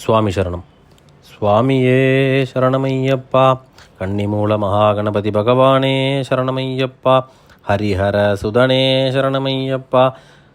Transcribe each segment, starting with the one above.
சுவாமி சரணம். சுவாமியே சரணமையப்பா. கன்னிமூல மகாகணபதி பகவானே சரணமையப்பா. ஹரிஹர சுதனே சரணமையப்பா.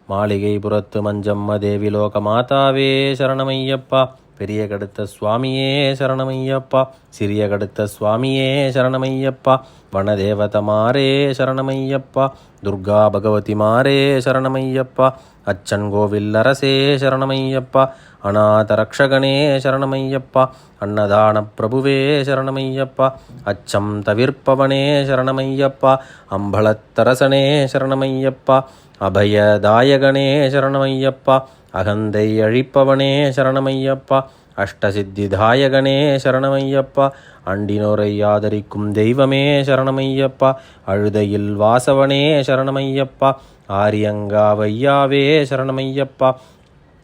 மாளிகை புறத்து மஞ்சம்ம தேவி லோக மாதாவே சரணமையப்பா. பெரிய கடுத்த சுவாமியே சரணமையப்பா சிறிய கடுத்த சுவாமியே சரணமையப்பா வனதேவத மாரே சரணமையப்பா துர்கா பகவதி மாரே சரணமையப்பா அச்சன் கோவில் அரசே சரணமையப்பா அநாத ரக்ஷகனே சரணமையப்பா அன்னதான பிரபுவே சரணமையப்பா அச்சம் தவிர்ப்பவனே சரணமையப்பா அம்பலத்தரசனே சரணமையப்பா அபயதாயகனே சரணமையப்பா அகந்தை அழிப்பவனே சரணமையப்பா. அஷ்டசித்திதாயகனே சரணமையப்பா. அண்டினோரை ஆதரிக்கும் தெய்வமே சரணமையப்பா. அழுதையில் வாசவனே சரணமையப்பா. ஆரியங்காவையாவே சரணமையப்பா.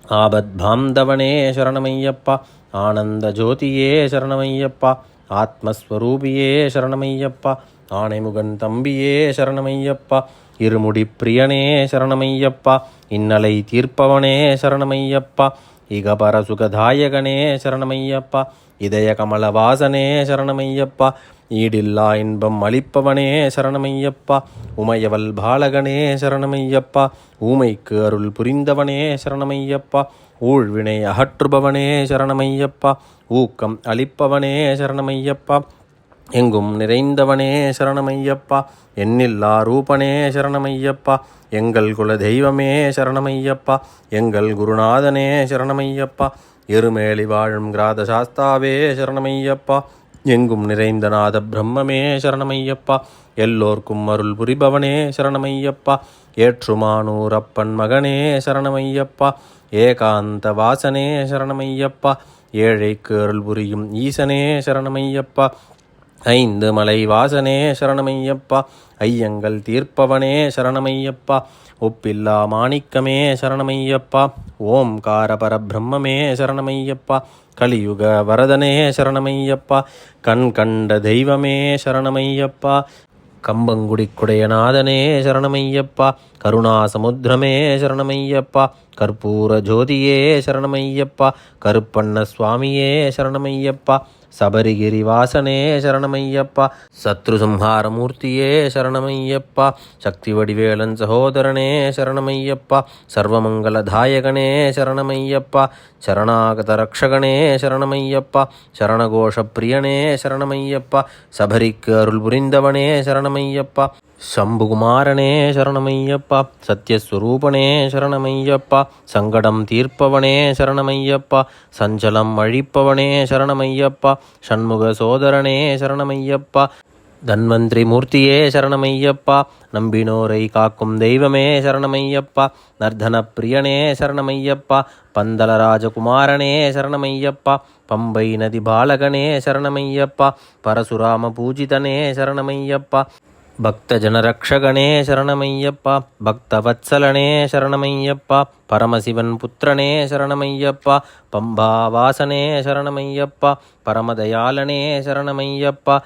ஆபத் பாந்தவனே சரணமையப்பா. ஆனந்த ஜோதியே சரணமையப்பா. ஆத்மஸ்வரூபியே சரணமையப்பா. ஆணைமுகன் தம்பியே சரணமையப்பா. இருமுடி பிரியனே சரணமையப்பா. இன்னலை தீர்ப்பவனே சரணமையப்பா. இகபர சுகதாயகனே சரணமையப்பா இதய கமல வாசனே சரணமையப்பா ஈடில்லா இன்பம் அளிப்பவனே சரணமையப்பா உமையவல் பாலகனே சரணமையப்பா ஊமைக்கு அருள் புரிந்தவனே சரணமையப்பா ஊழ்வினை அகற்றுபவனே சரணமையப்பா ஊக்கம் அளிப்பவனே சரணமையப்பா எங்கும் நிறைந்தவனே சரணமையப்பா. எண்ணில்லா ரூபனே சரணமையப்பா. எங்கள் குல தெய்வமே சரணமையப்பா. எங்கள் குருநாதனே சரணமையப்பா. எருமேலி வாழும் கிராத சாஸ்தாவே சரணமையப்பா. எங்கும் நிறைந்த நாத பிரம்மமே சரணமையப்பா. எல்லோர்க்கும் அருள் புரிபவனே சரணமையப்பா. ஏற்றுமானூரப்பன் மகனே சரணமையப்பா. ஏகாந்த வாசனே சரணமையப்பா. ஏழைக்கு அருள் புரியும் ஈசனே சரணமையப்பா. ஐந்து மலை வாசனே சரணமையப்பா. ஐயங்கள் தீர்ப்பவனே சரணமையப்பா. ஒப்பில்லா மாணிக்கமே சரணமையப்பா. ஓம் ஓம்கார பரபிரம்மே சரணமையப்பா. கலியுக வரதனே சரணமையப்பா. கண் கண்ட தெய்வமே சரணமையப்பா. கம்பங்குடி குடையநாதனே சரணமையப்பா. கருணாசமுத்திரமே சரணமையப்பா. கற்பூர ஜோதியே சரணமையப்பா. கருப்பண்ண சுவாமியே சரணமையப்பா. சபரிகிரி வாசனே சரணமையப்பா. சத்ரு சம்ஹாரமூர்த்தியே சரணமையப்பா. சக்தி வடிவேலன் சகோதரனே சரணமையப்பா. சர்வமங்கலதாயகனே சரணமையப்பா. சரணாகத ரக்ஷகனே சரணமையப்பா. சரணகோஷ பிரியனே சரணமையப்பா. சபரிக்கு அருள் புரிந்தவனே சரணமையப்பா. சம்புகுமாரனே சரணமையப்பா சத்யஸ்வரூபனே சரணமையப்பா சங்கடம் தீர்ப்பவனே சரணமையப்பா சஞ்சலம் அழிப்பவனே சரணமையப்பா சண்முக சோதரனே சரணமையப்பா தன்வந்திரி மூர்த்தியே சரணமையப்பா நம்பினோரை காக்கும் தெய்வமே சரணமையப்பா நர்தன பிரியனே சரணமையப்பா பந்தல ராஜகுமாரனே சரணமையப்பா பம்பை நதி பாலகனே சரணமையப்பா பரசுராம பூஜிதனே சரணமையப்பா பக்தஜனரக்ஷகணே சரணமையப்பா பக்தவத்சலனே சரணமையப்பா பரமசிவன் புத்திரனே சரணமையப்பா பம்பாவாசனே சரணமையப்பா பரமதயாலனே சரணமையப்பா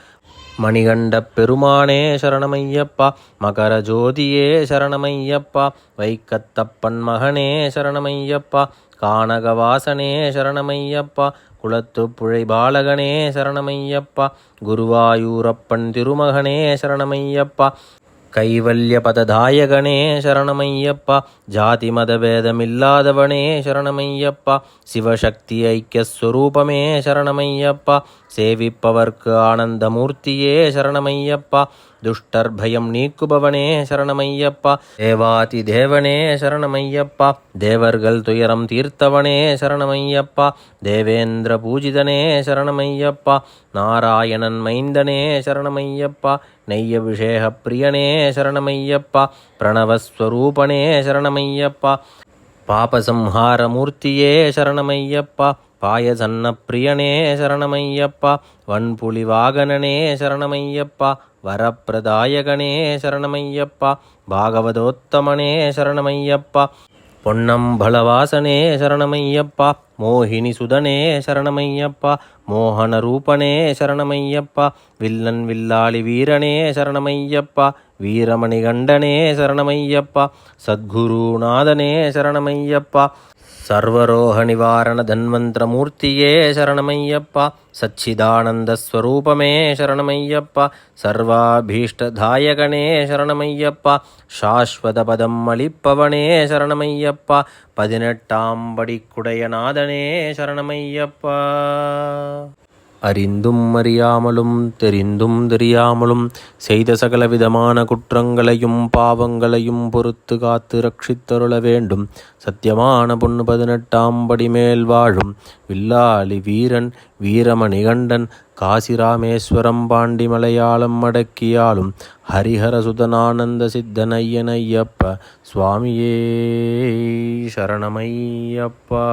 மணிகண்ட பெருமானே சரணமையப்பா மகர ஜோதியே சரணமையப்பா வைக்கத்தப்பன் மகனே சரணமையப்பா கானகவாசனே சரணமையப்பா குளத்து புழை பாலகனே சரணமையப்பா. குருவாயூரப்பன் திருமகனே சரணமையப்பா. கைவல்ய பததாயகனே சரணமையப்பா. ஜாதி மதபேதமில்லாதவனே சரணமையப்பா. சிவசக்தி ஐக்கியஸ்வரூபமே சரணமையப்பா. சேவிப்பவர்க்கு ஆனந்தமூர்த்தியே சரணமையப்பா. துஷ்டர்பயம் நீக்குபவனே சரணமையப்பா. தேவாதி தேவனே சரணமையப்பா. தேவர்கள் துயரம் தீர்த்தவனே சரணமையப்பா. தேவேந்திர பூஜிதனே சரணமையப்பா. நாராயணன் மைந்தனே சரணமையப்பா. நெய்யபிஷேக பிரியனே சரணமையப்பா. பிரணவஸ்வரூபனே சரணமையப்பா. பாபசம்ஹாரமூர்த்தியே சரணமையப்பா. பாயசன்ன பிரியனே சரணமையப்பா வன்புலி வாகனனே சரணமையப்பா வரப்பிரதாயகனே சரணமையப்பா பாகவதோத்தமனே சரணமையப்பா பொன்னம்பலவாசனே சரணமையப்பா மோகினி சுதனே சரணமையப்பா மோகன ரூபனே சரணமையப்பா வில்லன் வில்லாளி வீரனே சரணமையப்பா வீரமணிகண்டனே சரணமையப்பா. சத்குருநாதனே சரணமையப்பா. சர்வரோக நிவாரண தன்வந்திரமூர்த்தியே சரணமையப்பா. சச்சிதானந்த ஸ்வரூபமே சரணமையப்பா சர்வாபீஷ்டதாயகனே சரணமையப்பா சாஸ்வத பதம் அளிப்பவனே சரணமையப்பா பதினெட்டாம் படிக்குடையநாதனே சரணமையப்பா அறிந்தும் அறியாமலும் தெரிந்தும் தெரியாமலும் செய்த சகலவிதமான குற்றங்களையும் பாவங்களையும் பொறுத்து காத்து ரட்சித்தருள வேண்டும். சத்தியமான பொண்ணு பதினெட்டாம் படி மேல் வாழும். வில்லாளி வீரன் வீரமணிகண்டன் காசிராமேஸ்வரம் பாண்டி மலையாளம் அடக்கியாலும் ஹரிஹரசுதனானந்த சித்தனையனையப்ப சுவாமியே சரணமையப்பா.